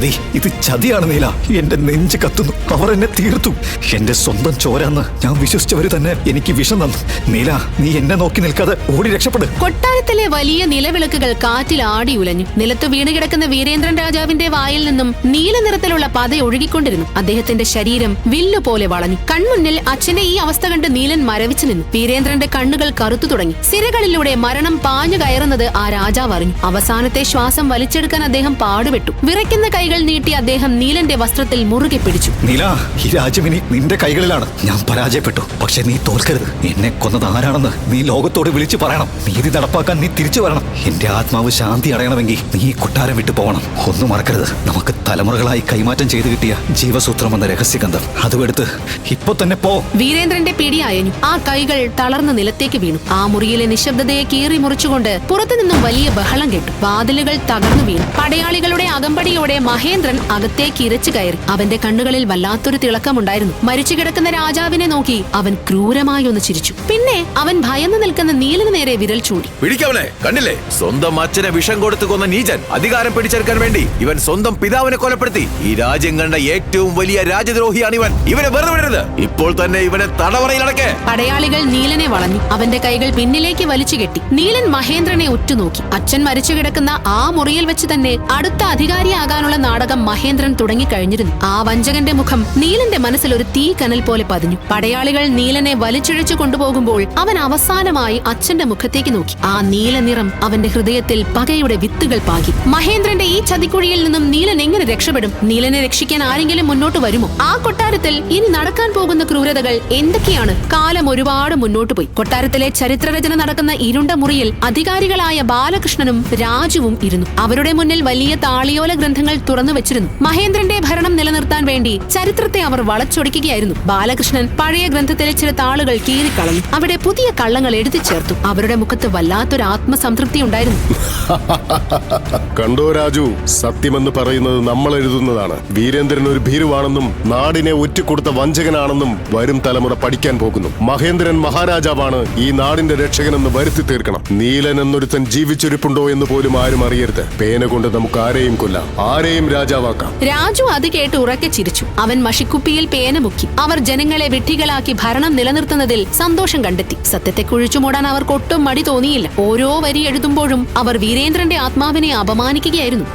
ചതി. ഇത് ചതിയാണ് നീല. എന്റെ നെഞ്ച് കത്തുന്നു. അവർ എന്നെ തീർത്തു. എന്റെ സ്വന്തം ചോരാന്ന് ഞാൻ വിശ്വസിച്ചവര് തന്നെ എനിക്ക് വിഷം തന്നു. നീല നീ എന്നെ നോക്കി നിൽക്കാതെ ഓടി രക്ഷപ്പെട്. കൊട്ടാരത്തിലെ വലിയ നിലവിളക്കുകൾ കാറ്റിൽ ആടി ഉലഞ്ഞു. നിലത്ത് വീണുകിടക്കുന്ന വീരേന്ദ്രൻ രാജാവിന്റെ വായിൽ നിന്നും നീല നിറത്തിലുള്ള പത ഒഴുകിക്കൊണ്ടിരുന്നു. അദ്ദേഹത്തിന്റെ ശരീരം വില്ലു പോലെ വളഞ്ഞു. കൺമുന്നിൽ അച്ഛന്റെ ഈ അവസ്ഥ കണ്ട് നീലൻ മരവിച്ചു നിന്നു. വീരേന്ദ്രന്റെ കണ്ണുകൾ കറുത്തു തുടങ്ങി. സിരകളിലൂടെ മരണം പാഞ്ഞു കയറുന്നത് ആ രാജാവ് അറിഞ്ഞു. അവസാനത്തെ ശ്വാസം വലിച്ചെടുക്കാൻ അദ്ദേഹം പാടുപെട്ടു. വിറയ്ക്കുന്ന കൈകൾ നീട്ടി അദ്ദേഹം നീലന്റെ വസ്ത്രത്തിൽ മുറുകെ പിടിച്ചു. നീല ഈ രാജ്യം ഇനി നിന്റെ കൈകളിലാണ്. ഞാൻ പരാജയപ്പെട്ടു. പക്ഷെ നീ തോൽക്കരുത്. എന്നെ കൊന്നത് ആരാണെന്ന് നീ ലോകത്തോട് വിളിച്ചു പറയണം. നീതി നടപ്പാക്കാൻ നീ തിരിച്ചു വരണം. എന്റെ ആത്മാവ് ശാന്തി അടയണമെങ്കിൽ നീ ഈ കൊട്ടാരം വിട്ടു പോകണം. ഒന്നും മറക്കരുത്. നമുക്ക് തലമുറകളായി കൈമാറ്റം ചെയ്തു കിട്ടിയ ജീവസൂത്രം എന്ന രഹസ്യഗന്ധം. അതുമെടുത്ത് ഇപ്പൊ തന്നെ പോ. വീരേന്ദ്രന്റെ പിടിയായനു ആ കൈകൾ തളർന്ന് നിലത്തേക്ക് വീണു. ആ മുറിയിലെ നിശബ്ദതയെ കീറി മുറിച്ചുകൊണ്ട് പുറത്തുനിന്നും വലിയ ബഹളം കേട്ടു. വാതിലുകൾ തകർന്നു വീണു. പടയാളികളുടെ അകമ്പടിയോടെ മഹേന്ദ്രൻ അകത്തേക്ക് ഇരച്ചു കയറി. അവന്റെ കണ്ണുകളിൽ വല്ലാത്തൊരു തിളക്കമുണ്ടായിരുന്നു. മരിച്ചു കിടക്കുന്ന രാജാവിനെ നോക്കി അവൻ ക്രൂരമായി ഒന്ന് ചിരിച്ചു. പിന്നെ അവൻ ഭയന്ന് നിൽക്കുന്ന നീലിന് നേരെ വിരൽ ചൂടി. പിടിക്കവനെ കണ്ടില്ലേ? സ്വന്തം അച്ഛനെ വിഷം കൊടുത്തു കൊന്ന നീചൻ. അധികാരം പിടിച്ചെടുക്കാൻ വേണ്ടി ഇവൻ സ്വന്തം പിതാവിനെ കൊലപ്പെടുത്തി. ഈ രാജ്യം കണ്ട ഏറ്റവും വലിയ രാജ്യദ്രോഹിയാണ് ഇവൻ. ഇവനെ വെറുതെ വിടരുത്. ഇപ്പോൾ തന്നെ ഇവനെ തടവറയിലടക്കെ പടയാളികൾ നീലനെ വളഞ്ഞു. അവന്റെ കൈകൾ പിന്നിലേക്ക് വലിച്ചു കെട്ടി. നീലൻ മഹേന്ദ്രനെ ഉറ്റുനോക്കി. അച്ഛൻ മരിച്ചു കിടക്കുന്ന ആ മുറിയിൽ വെച്ച് തന്നെ അടുത്ത അധികാരിയാകാനുള്ള നാടകം മഹേന്ദ്രൻ തുടങ്ങിക്കഴിഞ്ഞിരുന്നു. ആ വഞ്ചകന്റെ മുഖം നീലന്റെ മനസ്സിൽ ഒരു തീ കനൽ പോലെ പതിഞ്ഞു. പടയാളികൾ നീലനെ വലിച്ചിഴച്ചു കൊണ്ടുപോകുമ്പോൾ അവൻ അവസാനമായി അച്ഛന്റെ മുഖത്തേക്ക് നോക്കി. ആ നീലനിറം അവന്റെ ഹൃദയത്തിൽ പകയുടെ വിത്തുകൾ പാകി. മഹേന്ദ്രന്റെ ഈ ചതിക്കുഴിയിൽ നിന്നും നീലൻ എങ്ങനെ രക്ഷപ്പെടും? നീലനെ രക്ഷിക്കാൻ ആരെങ്കിലും മുന്നോട്ട് വരുമോ? ആ കൊട്ടാരത്തിൽ ഇനി നടക്കാൻ പോകുന്ന ക്രൂരതകൾ എന്തൊക്കെയാണ്? കാലം ഒരുപാട് മുന്നോട്ട് പോയി. കൊട്ടാരത്തിലെ ചരിത്രരചന നടക്കുന്ന ഇരുണ്ട മുറിയിൽ അധികാരികളായ ബാലകൃഷ്ണനും രാജുവും ഇരുന്നു. അവരുടെ മുന്നിൽ വലിയ താളിയോല ഗ്രന്ഥങ്ങൾ തുറന്നു വെച്ചിരുന്നു. മഹേന്ദ്രന്റെ ഭരണം നിലനിർത്താൻ വേണ്ടി ചരിത്രത്തെ അവർ വളച്ചൊടിക്കുകയായിരുന്നു. ബാലകൃഷ്ണൻ പഴയ ഗ്രന്ഥത്തിലെ ചില താളുകൾ കീറിക്കളഞ്ഞു. അവിടെ പുതിയ കള്ളങ്ങൾ എഴുതി ചേർത്തു. അവരുടെ മുഖത്ത് വല്ലാത്തൊരു ആത്മസംതൃപ്തി ഉണ്ടായിരുന്നു. കണ്ടോ രാജു? സത്യമെന്ന് പറയുന്നത് നമ്മൾ എഴുതുന്നതാണ്. വീരേന്ദ്രൻ ഒരു ഭീരുവാണെന്നും നാടിനെ ഒറ്റക്കൊടുത്ത വഞ്ചകനാണെന്നും വരും തലമുറ പഠിക്കാൻ പോകുന്നു. മഹേന്ദ്രൻ മഹാരാജാവാണ് ഈ നാടിന്റെ രക്ഷകനെന്ന് വരുത്തി തീർക്കണം. നീലൻ എന്നൊരുത്തൻ ജീവിച്ചിരിപ്പുണ്ടോ എന്ന് പോലും ആരും അറിയരുത്. പേന കൊണ്ട് നമുക്ക് ആരെയും കൊല്ലാം. ആരെയും രാജാവാക്കാം. രാജു അത് കേട്ട് ഉറക്കെ ചിരിച്ചു. അവൻ മഷിക്കുപ്പിയിൽ പേന മുക്കി. അവർ ജനങ്ങളെ വിഡ്ഢികളാക്കി ഭരണം നിലനിർത്തുന്നതിൽ സന്തോഷം കണ്ടെത്തി. സത്യത്തെ കുഴിച്ചുമൂടാൻ അവർക്ക് ഒട്ടും മടി തോന്നിയില്ല. ഓരോ വരി എഴുതുമ്പോഴും അവർ വീരേന്ദ്രന്റെ ആത്മാവിനെ അപമാനിക്കുകയായിരുന്നു.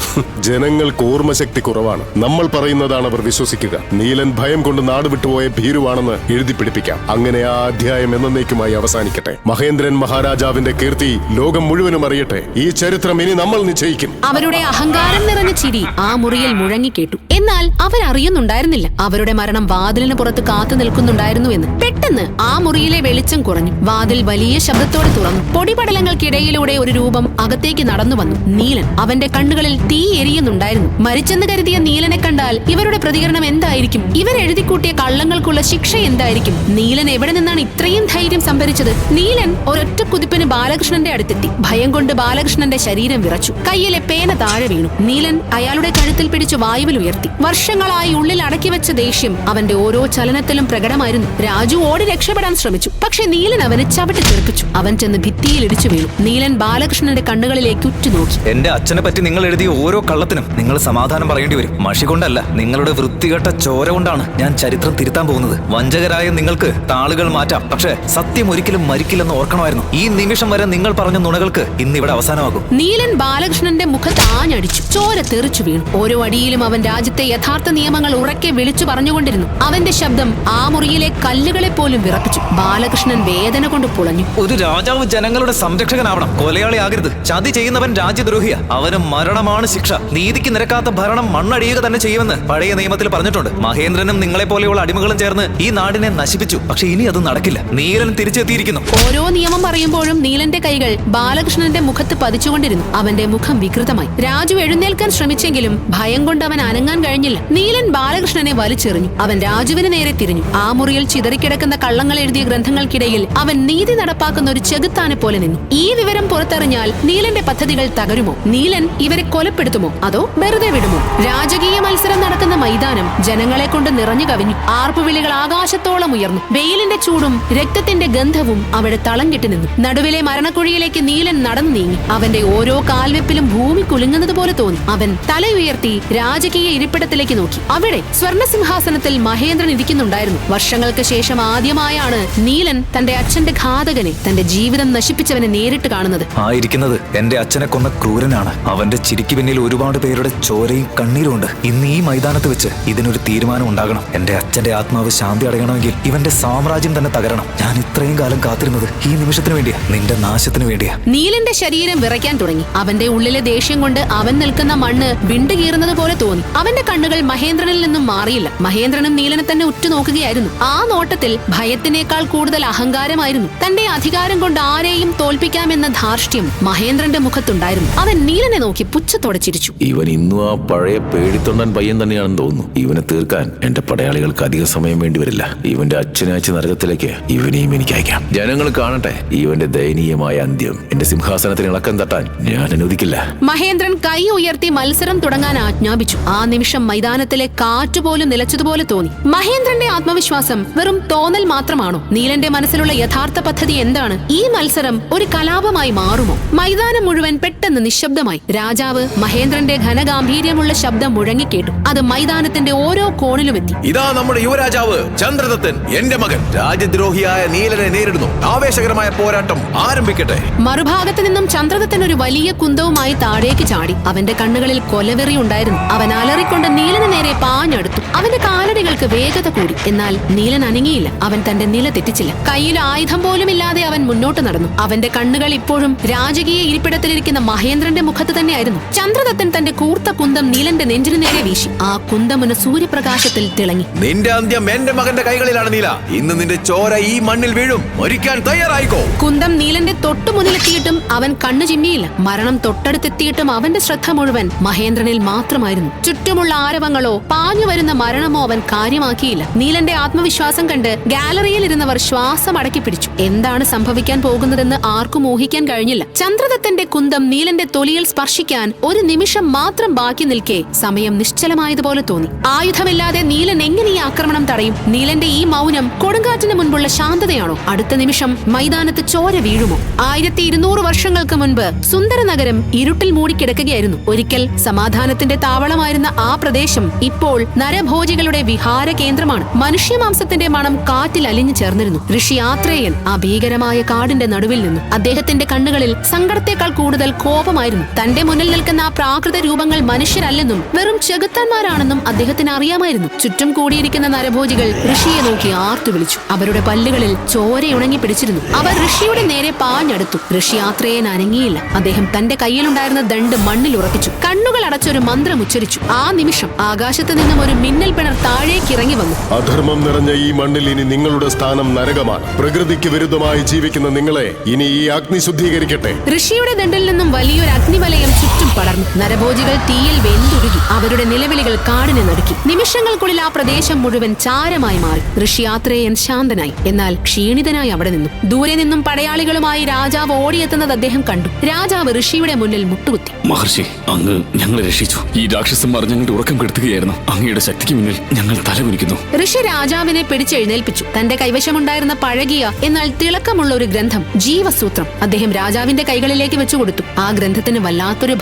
ജനങ്ങൾക്ക് ഓർമ്മശക്തി കുറവാണ്. നമ്മൾ പറയുന്നതാണ് അവർ വിശ്വസിക്കുക. നീലൻ ഭയം കൊണ്ട് നാട് വിട്ടുപോയ ഭീരുവാണെന്ന് എഴുതി പിടിപ്പിക്കാം. അങ്ങനെ ആ അധ്യായം എന്നേക്കുമായി അവസാനിക്കട്ടെ. മഹേന്ദ്രൻ മഹാരാജാവിന്റെ കീർത്തി ലോകം മുഴുവനും അറിയട്ടെ. ഈ ചരിത്രം ഇനി നമ്മൾ നിശ്ചയിക്കും. അവരുടെ അഹങ്കാരം നിറഞ്ഞ ചിരി ആ മുറിയിൽ മുഴങ്ങിക്കേട്ടു എന്നാൽ അവരറിയുന്നുണ്ടായിരുന്നില്ല. അവരുടെ മരണം വാതിലിന് പുറത്ത് കാത്തു നിൽക്കുന്നുണ്ടായിരുന്നു എന്ന്. പെട്ടെന്ന് ആ മുറിയിലെ വെളിച്ചം കുറഞ്ഞു. വാതിൽ വലിയ ശബ്ദത്തോടെ തുറന്നു. പൊടിപടലങ്ങൾക്കിടയിലൂടെ ഒരു രൂപം അകത്തേക്ക് നടന്നു വന്നു. നീലൻ അവന്റെ കണ്ണുകളിൽ തീ എരിയുന്നുണ്ടായിരുന്നു. മരിച്ചെന്ന് കരുതിയ നീലനെ കണ്ടാൽ ഇവരുടെ പ്രതികരണം എന്തായിരിക്കും? ഇവർ എഴുതിക്കൂട്ടിയ കള്ളങ്ങൾക്കുള്ള ശിക്ഷ എന്തായിരിക്കും? നീലൻ എവിടെ നിന്നാണ് ഇത്രയും ധൈര്യം സംഭരിച്ചത്? നീലൻ ഒരൊറ്റ കുതിപ്പിന് ബാലകൃഷ്ണന്റെ അടുത്തെത്തി. ഭയം കൊണ്ട് ബാലകൃഷ്ണന്റെ ശരീരം വിറച്ചു. കയ്യിലെ പേന താഴെ വീണു. നീലൻ അയാളുടെ കഴുത്തിൽ പിടിച്ചു വായുവിൽ ഉയർത്തി. വർഷങ്ങളായി ഉള്ളിൽ അടക്കി വെച്ച ദേഷ്യം അവന്റെ ഓരോ ചലനത്തിലും പ്രകടമായിരുന്നു. രാജു ഓടി രക്ഷപ്പെടാൻ ശ്രമിച്ചു. പക്ഷെ നീലൻ അവനെ ചവിട്ടി തെറിപ്പിച്ചു. അവൻ ചെന്ന് ഭിത്തിയിൽ ഇടിച്ചു വീണു. നീലൻ ബാലകൃഷ്ണന്റെ കണ്ണുകളിലേക്ക് ഉറ്റുനോക്കി എന്റെ അച്ഛനെ പറ്റി നിങ്ങൾ എഴുതിയ ഓരോ കള്ളത്തിനും നിങ്ങൾ സമാധാനം പറയേണ്ടി വരും. മഷി കൊണ്ടല്ല നിങ്ങളുടെ വൃത്തികെട്ട ചോര കൊണ്ടാണ് ഞാൻ ചരിത്രം തിരുത്താൻ പോകുന്നത്. വഞ്ചകരായ നിങ്ങൾക്ക് താളുകൾ മാറ്റാം. പക്ഷേ സത്യം ഒരിക്കലും മരിക്കില്ലെന്ന് ഓർക്കണമായിരുന്നു. ഈ നിമിഷം വരെ നിങ്ങൾ പറഞ്ഞ നുണകൾക്ക് ഇന്ന് ഇവിടെ അവസാനമാകും. നീലൻ ബാലകൃഷ്ണന്റെ മുഖത്ത് ആഞ്ഞടിച്ചു. ചോര തെറിച്ചു വീണു. ഓരോ അടിയിലും അവൻ രാജ്യത്തെ യഥാർത്ഥ നിയമങ്ങൾ ഉറക്കെ വിളിച്ചു പറഞ്ഞുകൊണ്ടിരുന്നു. അവന്റെ ശബ്ദം ആ മുറിയിലെ കല്ലുകളെ പോലും വിറപ്പിച്ചു. ബാലകൃഷ്ണൻ വേദന കൊണ്ട് പുളഞ്ഞു. ഒരു രാജാവ് ജനങ്ങളുടെ സംരക്ഷകനാവണം. കൊലയാളിയാകരുത് ചതി ചെയ്യുന്നവൻ രാജ്യദ്രോഹിയ. അവന് മരണമാണ് ശിക്ഷ. നീതിക്ക് നിരക്കാത്ത ഭരണം മണ്ണടിയുക തന്നെ ചെയ്യുമെന്ന് പഴയ നിയമത്തിൽ പറഞ്ഞിട്ടുണ്ട്. മഹേന്ദ്രനും നിങ്ങളെ പോലെയുള്ള അടിമകളും ചേർന്ന് ഈ നാടിനെ നശിപ്പിച്ചു. പക്ഷെ ഇനി അത് നടക്കില്ല. നീലൻ തിരിച്ചെത്തിയിരിക്കുന്നു. ഓരോ നിയമം പറയുമ്പോഴും നീലന്റെ കൈകൾ ബാലകൃഷ്ണന്റെ മുഖത്ത് പതിച്ചുകൊണ്ടിരുന്നു. അവന്റെ മുഖം വികൃതമായി. രാജു എഴുന്നേൽക്കാൻ ശ്രമിച്ചെങ്കിലും ഭയം കൊണ്ട് അവൻ അനങ്ങാൻ കഴിഞ്ഞില്ല. നീലൻ ബാലകൃഷ്ണനെ വലിച്ചെറിഞ്ഞു. അവൻ രാജുവിന് നേരെ തിരിഞ്ഞു. ആ മുറിയിൽ ചിതറിക്കിടക്കുന്ന കള്ളങ്ങൾ എഴുതിയ ഗ്രന്ഥങ്ങൾക്കിടയിൽ അവൻ നീതി നടപ്പാക്കുന്ന ഒരു ചെകുത്താനെ പോലെ നിന്നു. ഈ വിവരം പുറത്തറിഞ്ഞാൽ നീലന്റെ പദ്ധതികൾ തകരുമോ? നീലൻ ഇവരെ കൊലപ്പെടുത്തുമോ? അതോ വെറുതെ വിടുമോ? രാജകീയ മത്സരം നടക്കുന്ന മൈതാനം ജനങ്ങളെ കൊണ്ട് നിറഞ്ഞു കവിഞ്ഞു. ആർപ്പുവിളികൾ ആകാശത്തോളം ഉയർന്നു. വെയിലിന്റെ ചൂടും രക്തത്തിന്റെ ഗന്ധവും അവിടെ തളം കെട്ടി നിന്നു. നടുവിലെ മരണക്കുഴിയിലേക്ക് നീലൻ നടന്നു നീങ്ങി. അവന്റെ ഓരോ കാൽവെപ്പിലും ഭൂമി കുലുങ്ങുന്നത് പോലെ തോന്നി. അവൻ തല ഉയർത്തി രാജകീയ ഇരിപ്പിടത്തിലേക്ക് നോക്കി. അവിടെ സ്വർണസിംഹാസനത്തിൽ മഹേന്ദ്രൻ ഇരിക്കുന്നുണ്ടായിരുന്നു. വർഷങ്ങൾക്ക് ശേഷം ആദ്യമായാണ് നീലൻ തന്റെ അച്ഛന്റെ ഘാതകനെ തന്റെ ജീവിതം നശിപ്പിച്ചവനെ നേരിട്ട് കാണുന്നത്. ആയിരിക്കുന്നത് എന്റെ അച്ഛനെ കൊന്ന ക്രൂരനാണ്. അവന്റെ ചിരിക്ക് പിന്നിൽ ഒരുപാട് പേരുടെ ചോരയും കണ്ണീരും ഉണ്ട്. ഇന്ന് ഈ മൈതാനത്ത് വെച്ച് ഇതിനൊരു തീരുമാനം ഉണ്ടാകണം. എന്റെ അച്ഛന്റെ ആത്മാവ് ശാന്തി അടയണമെങ്കിൽ ഇവന്റെ സാമ്രാജ്യം തന്നെ തകരണം. ഞാൻ ഇത്രയും കാലം കാത്തിരുന്നത് ഈ നിമിഷത്തിന് വേണ്ടിയാ. നിന്റെ നാശത്തിന് വേണ്ടിയാ. നീലിന്റെ ശരീരം വിറയ്ക്കാൻ തുടങ്ങി. അവന്റെ ഉള്ളിലെ ദേഷ്യം കൊണ്ട് അവൻ നിൽക്കുന്ന മണ്ണ് വിണ്ടുകീറുന്നത് പോലെ തോന്നി. അവന്റെ കണ്ണുകൾ മഹേന്ദ്രനിൽ നിന്നും മാറിയില്ല. മഹേന്ദ്രനും നീലനെ തന്നെ ഉറ്റുനോക്കുകയായിരുന്നു. ആ നോട്ടത്തിൽ ഭയത്തിനേക്കാൾ കൂടുതൽ അഹങ്കാരമായിരുന്നു. തന്റെ അധികാരം കൊണ്ട് ആരെയും തോൽപ്പിക്കാമെന്ന ധാർഷ്ട്യം മഹേന്ദ്രന്റെ മുഖത്തുണ്ടായിരുന്നു. അവൻ നീലനെ നോക്കി പുച്ഛത്തോടെ ചിരിച്ചു ഇവൻ ഇന്നും ആ പഴയ പേടിത്തൊണ്ടൻ പയ്യൻ തന്നെയാണെന്ന് തോന്നുന്നു. ഇവനെ തീർക്കാൻ എന്റെ പടയാളികൾക്ക് അധിക സമയം വേണ്ടി വരില്ല. ഇവന്റെ അച്ഛനയച്ച നരകത്തിലേക്ക് ഇവനെയും എനിക്ക് അയക്കാം. ജനങ്ങൾ കാണട്ടെ. ഇവന്റെ ദയനീയമായ അന്ത്യം. എന്റെ സിംഹാസനത്തിന് ഇളക്കം തട്ടാൻ ഞാൻ അനുവദിക്കില്ല. മഹേന്ദ്രൻ കൈ ഉയർത്തി മത്സരം തുടങ്ങാൻ ആജ്ഞാപിച്ചു. ആ നിമിഷം മൈതാനത്തിലെ കാറ്റുപോലും നിലച്ചതുപോലെ തോന്നി. മഹേന്ദ്രന്റെ ആത്മവിശ്വാസം വെറും തോന്നൽ മാത്രമാണോ? നീലന്റെ മനസ്സിലുള്ള യഥാർത്ഥ പദ്ധതി എന്താണ്? ഈ മത്സരം ഒരു കലാപമായി മാറുമോ? മൈതാനം മുഴുവൻ പെട്ടെന്ന് നിശബ്ദമായി. രാജാവ് മഹേന്ദ്രന്റെ ഘനഗാംഭീര്യമുള്ള ശബ്ദം മുഴങ്ങിക്കേട്ടു. അത് മൈതാനത്തിന്റെ ഓരോ കോണിലും എത്തി. ഇതാ നമ്മുടെ യുവരാജാവ് ചന്ദ്രദത്തൻ എന്റെ മകൻ. രാജ്യദ്രോഹിയായ നീലനെ നേരിടുന്നു. ആവേശകരമായ പോരാട്ടം ആരംഭിക്കട്ടെ. മറുഭാഗത്ത് നിന്നും ചന്ദ്രദത്തൻ ഒരു വലിയ കുന്തവുമായി താഴേക്ക് ചാടി. അവന്റെ കണ്ണുകളിൽ കൊലവെറി ഉണ്ടായിരുന്നു. അവൻ അലറിക്കൊണ്ട് നീലന് നേരെ പാഞ്ഞടുത്തു. അവന്റെ കാലടികൾക്ക് വേഗത കൂടി. എന്നാൽ നീലൻ അനങ്ങിയില്ല. അവൻ തന്റെ നില തെറ്റിച്ചില്ല. കയ്യിൽ ആയുധം പോലും ഇല്ലാതെ അവൻ മുന്നോട്ട് നടന്നു. അവന്റെ കണ്ണുകൾ ഇപ്പോഴും രാജകീയ ഇരിപ്പിടത്തിലിരിക്കുന്ന മഹേന്ദ്രന്റെ മുഖത്ത് തന്നെയായിരുന്നു. ചന്ദ്രദത്തൻ തന്റെ കൂർത്ത കുന്തം നീലന്റെ നെഞ്ചിനു നേരെ വീശി. ആ കുന്തമുന സൂര്യപ്രകാശത്തിൽ തിളങ്ങി. നിന്റെ അന്ത്യം എന്റെ മകന്റെ കൈകളിലാണ് നീല. ഇന്ന് നിന്റെ ചോര ഈ മണ്ണിൽ വീഴും. മരിക്കാൻ തയ്യാറായിക്കോ. കുന്തം നീലന്റെ തൊട്ടു മുന്നിലെത്തിയിട്ടും അവൻ കണ്ണു ചിമ്മിയില്ല. മരണം തൊട്ടടുത്തെത്തിയിട്ടും അവന്റെ ശ്രദ്ധ മുഴുവൻ മഹേന്ദ്രനിൽ മാത്രമായിരുന്നു. ചുറ്റുമുള്ള ആരവങ്ങളോ പാഞ്ഞു വരുന്ന മരണമോ അവൻ കാര്യമാക്കിയില്ല. നീലന്റെ ആത്മവിശ്വാസം കണ്ട് ഗാലറിയിൽ ഇരുന്നവർ ശ്വാസം അടക്കി പിടിച്ചു. എന്താണ് സംഭവിക്കാൻ പോകുന്നതെന്ന് ആർക്കും ഊഹിക്കാൻ കഴിഞ്ഞില്ല. ചന്ദ്രദത്തന്റെ കുന്തം നീലന്റെ തൊലിയിൽ സ്പർശിക്കാൻ ഒരു നിമിഷം മാത്രം ബാക്കി നിൽക്കെ സമയം നിശ്ചലമായതുപോലെ തോന്നി. ആയുധമില്ലാതെ നീലൻ എങ്ങനെ ഈ ആക്രമണം തടയും? നീലന്റെ ഈ മൗനം കൊടുങ്കാറ്റിന് മുൻപുള്ള ശാന്തതയാണോ? അടുത്ത നിമിഷം മൈതാനത്ത് ചോര വീഴുമോ ആയിരത്തി ഇരുന്നൂറ് വർഷങ്ങൾക്ക് മുൻപ് സുന്ദര നഗരം ഇരുട്ടിൽ മൂടിക്കിടക്കുകയായിരുന്നു. ഒരിക്കൽ സമാധാനത്തിന്റെ താവളമായിരുന്ന ആ പ്രദേശം ഇപ്പോൾ നരഭോജികളുടെ വിഹാര കേന്ദ്രമാണ്. മനുഷ്യമാംസത്തിന്റെ മണം കാറ്റിൽ അലിഞ്ഞു ചേർന്നിരുന്നു. ഋഷി ആത്രേയൻ ആ ഭീകരമായ കാടിന്റെ നടുവിൽ നിന്നു അദ്ദേഹത്തിന്റെ കണ്ണുകളിൽ സങ്കടത്തെക്കാൾ കൂടുതൽ കോപമായിരുന്നു. തന്റെ മുന്നിൽ നിൽക്കുന്ന ആ പ്രാകൃത രൂപങ്ങൾ മനുഷ്യരല്ലെന്നും വെറും ചെകുത്താന്മാരാണെന്നും അദ്ദേഹത്തിന് അറിയാമായിരുന്നു. ചുറ്റും കൂടിയിരിക്കുന്ന നരഭോജികൾ ഋഷിയെ നോക്കി ആർത്തു വിളിച്ചു. അവരുടെ പല്ലുകളിൽ ചോരയുണങ്ങി പിടിച്ചിരുന്നു. അവർ ഋഷിയുടെ നേരെ പാഞ്ഞടുത്തു. ഋഷി ആത്രേയൻ അനങ്ങിയില്ല അദ്ദേഹം തന്റെ കയ്യിലുണ്ടായിരുന്ന ദണ്ട് മണ്ണിൽ ഉറപ്പിച്ചു. കണ്ണുകൾ അടച്ചൊരു മന്ത്രം ഉച്ചരിച്ചു. ആ നിമിഷം ആകാശത്ത് നിന്നും ഒരു മിന്നൽ പിണർ താഴേക്ക് ഇറങ്ങി വന്നു. അധർമ്മം നിറഞ്ഞ ഈ മണ്ണിൽ ഇനി നിങ്ങളുടെ സ്ഥാനം നരകമാണ്. പ്രകൃതിക്ക് വിരുദ്ധമായി ജീവിക്കുന്ന നിങ്ങളെ ഇനി ഈ അഗ്നി ശുദ്ധീകരിക്കട്ടെ. ഋഷിയുടെ ദണ്ടിൽ നിന്നും വലിയൊരു അഗ്നിവലയം ചുറ്റും പടർന്നു. നരഭോജികൾ തീയിൽ വെന്തുരുകി അവരുടെ നിലവിളികൾ കാടിനെ നടുക്കി. നിമിഷങ്ങൾക്കുള്ളിൽ ആ പ്രദേശം മുഴുവൻ ചാരമായി മാറി. ഋഷി യാത്രയൻ ശാന്തനായി. എന്നാൽ ക്ഷീണിതനായി അവിടെ നിന്നു. ദൂരെ നിന്നും പടയാളികളുമായി രാജാവ് ഓടിയെത്തുന്നത് അദ്ദേഹം കണ്ടു. രാജാവ് ഋഷിയുടെ മുന്നിൽ മുട്ടുകുത്തി. മഹർഷി അങ്ങ് ഞങ്ങളെ രക്ഷിച്ചു. ഈ രാക്ഷസന്മാർ ഞങ്ങളുടെ ഉറക്കം കെടുത്തുകയായിരുന്നു. അങ്ങയുടെ ശക്തിക്ക് മുന്നിൽ ഞങ്ങൾ തലകുനിക്കുന്നു. ഋഷി രാജാവിനെ പിടിച്ചെഴുന്നേൽപ്പിച്ചു. തന്റെ കൈവശമുണ്ടായിരുന്ന പഴകിയ എന്നാൽ തിളക്കമുള്ള ഒരു ഗ്രന്ഥം ജീവസൂത്രം. അദ്ദേഹം രാജാവിന്റെ കൈകളിലേക്ക് വെച്ചു കൊടുത്തു. ആ ഗ്രന്ഥത്തിന് വല്ലാത്തൊരു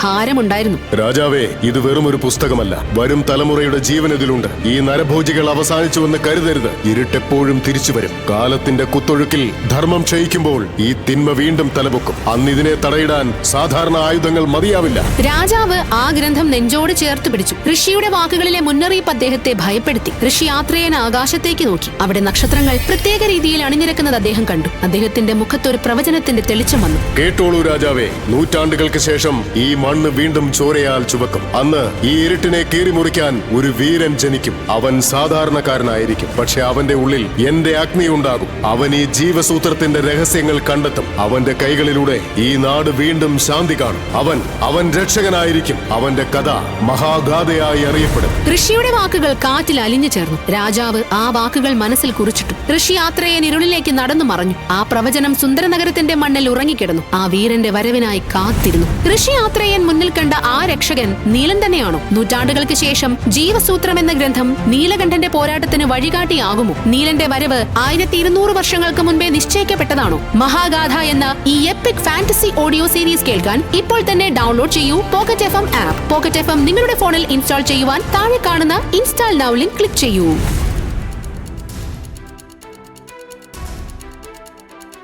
ഭാരമുണ്ടായിരുന്നു രാജാവേ ഇത് വെറും ഒരു പുസ്തകമല്ല. വരും തലമുറയുടെ ജീവൻ ഇതിലുണ്ട് ഈ നരഭോജികൾ അവസാനിച്ചുവെന്ന് കരുതരുത്. ഇരുട്ടെപ്പോഴും തിരിച്ചു വരും കാലത്തിന്റെ കുത്തൊഴുക്കിൽ ധർമ്മം ക്ഷയിക്കുമ്പോൾ ഈ തിന്മ വീണ്ടും തലപൊക്കും. അന്ന് ഇതിനെ തടയിടാൻ സാധാരണ ആയുധങ്ങൾ മതിയാവില്ല. രാജാവ് ആ ഗ്രന്ഥം നെഞ്ചോട് ചേർത്ത് പിടിച്ചു. ഋഷിയുടെ വാക്കുകളിലെ മുന്നറിയിപ്പ് അദ്ദേഹത്തെ ഭയപ്പെടുത്തി. ഋഷി യാത്രയൻ ആകാശത്തേക്ക് നോക്കി. അവിടെ നക്ഷത്രങ്ങൾ പ്രത്യേക രീതിയിൽ അണിനിരക്കുന്നത് അദ്ദേഹം കണ്ടു. അദ്ദേഹത്തിന്റെ മുഖത്തൊരു പ്രവചനത്തിന്റെ തെളിച്ചം വന്നു. കേട്ടോളൂ രാജാവേ നൂറ്റാണ്ടുകൾക്ക് ശേഷം ഈ മണ്ണ് വീണ്ടും ചോരയാൽ ചുവക്കും. അന്ന് ഈ ഇരുട്ടിനെ കീറിമുറിക്കാൻ ഒരു വീരൻ ജനിക്കും. അവൻ സാധാരണക്കാരനായിരിക്കും. പക്ഷെ അവന്റെ ഉള്ളിൽ എന്റെ അഗ്നി ഉണ്ടാകും. അവൻ ഈ ജീവസൂത്രത്തിന്റെ രഹസ്യങ്ങൾ കണ്ടെത്തും. അവന്റെ കൈകളിലൂടെ ഈ നാട് വീണ്ടും ശാന്തി കാണും. അവൻ അവൻ രക്ഷകനായിരിക്കും. അവന്റെ കഥ മഹാഗാഥയായി അറിയപ്പെടും. ഋഷിയുടെ വാക്കുകൾ കാറ്റിൽ അലിഞ്ഞു ചേർന്നു. രാജാവ് ആ വാക്കുകൾ മനസ്സിൽ കുറിച്ചിട്ടു. ഋഷി യാത്രയെ ഇരുളിലേക്ക് നടന്നു മറഞ്ഞു. ആ പ്രവചനം സുന്ദരനഗരത്തിന്റെ മണ്ണിൽ ഉറങ്ങിക്കിടന്നു. ആ വീരന്റെ വരവിനായി കാത്തിരുന്നു. ഋഷി യാത്രയൻ മുന്നിൽ കണ്ട ആ രക്ഷകൻ നീലൻ തന്നെയാണോ? നൂറ്റാണ്ടുകൾക്ക് ശേഷം ജീവസൂത്രം എന്ന ഗ്രന്ഥം നീലകണ്ഠന്റെ പോരാട്ടത്തിന് വഴികാട്ടി വഴികാട്ടിയാകുമോ? നീലന്റെ വരവ് ആയിരത്തി ഇരുന്നൂറ് വർഷങ്ങൾക്ക് മുൻപേ നിശ്ചയിക്കപ്പെട്ടതാണോ? മഹാഗാഥ എന്ന ഈ എപ്പിക് ഫാന്റസി ഓഡിയോ സീരീസ് കേൾക്കാൻ ഇപ്പോൾ തന്നെ ഡൗൺലോഡ് ചെയ്യൂ pocket F M app pocket F M നിങ്ങളുടെ ഫോണിൽ ഇൻസ്റ്റാൾ ചെയ്യുവാൻ താഴെ കാണുന്ന ഇൻസ്റ്റാൾ നൗ ലിങ്ക് ക്ലിക്ക് ചെയ്യൂ.